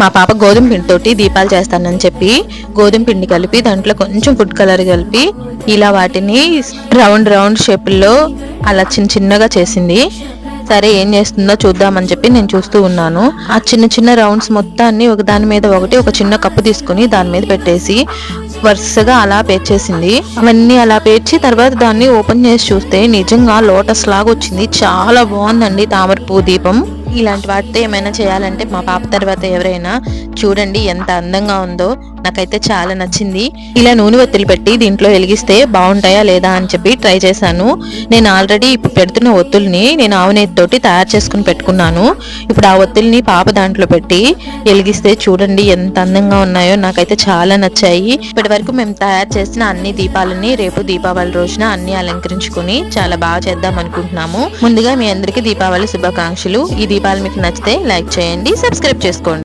మా పాప గోధుమ పిండితోటి దీపాలు చేస్తానని చెప్పి గోధుమ పిండి కలిపి దాంట్లో కొంచెం ఫుడ్ కలర్ కలిపి ఇలా వాటిని రౌండ్ రౌండ్ షేపుల్లో అలా చిన్న చిన్నగా చేసింది. సరే ఏం చేస్తుందో చూద్దామని చెప్పి నేను చూస్తూ ఉన్నాను. ఆ చిన్న చిన్న రౌండ్స్ మొత్తాన్ని ఒక దాని మీద ఒకటి ఒక చిన్న కప్పు తీసుకుని దాని మీద పెట్టేసి వరుసగా అలా పేర్చేసింది. అవన్నీ అలా పేర్చి తర్వాత దాన్ని ఓపెన్ చేసి చూస్తే నిజంగా లోటస్ లాగా వచ్చింది. చాలా బాగుందండి తామర పువ్వు దీపం. ఇలాంటి వాటితో ఏమైనా చేయాలంటే మా పాప తర్వాత ఎవరైనా చూడండి ఎంత అందంగా ఉందో. నాకైతే చాలా నచ్చింది. ఇలా నూనె ఒత్తులు పెట్టి దీంట్లో వెలిగిస్తే బాగుంటాయా లేదా అని చెప్పి ట్రై చేశాను. నేను ఆల్రెడీ ఇప్పుడు పెడుతున్న ఒత్తుల్ని నేను ఆవునేతితోటి తయారు చేసుకుని పెట్టుకున్నాను. ఇప్పుడు ఆ ఒత్తుల్ని పాప దాంట్లో పెట్టి వెలిగిస్తే చూడండి ఎంత అందంగా ఉన్నాయో. నాకైతే చాలా నచ్చాయి. ఇప్పటి వరకు మేము తయారు చేసిన అన్ని దీపాలని రేపు దీపావళి రోజున అన్ని అలంకరించుకొని చాలా బాగా చేద్దాం అనుకుంటున్నాము. ముందుగా మీ అందరికీ దీపావళి శుభాకాంక్షలు. ఈ దీపాలు మీకు నచ్చితే లైక్ చేయండి సబ్స్క్రైబ్ చేసుకోండి.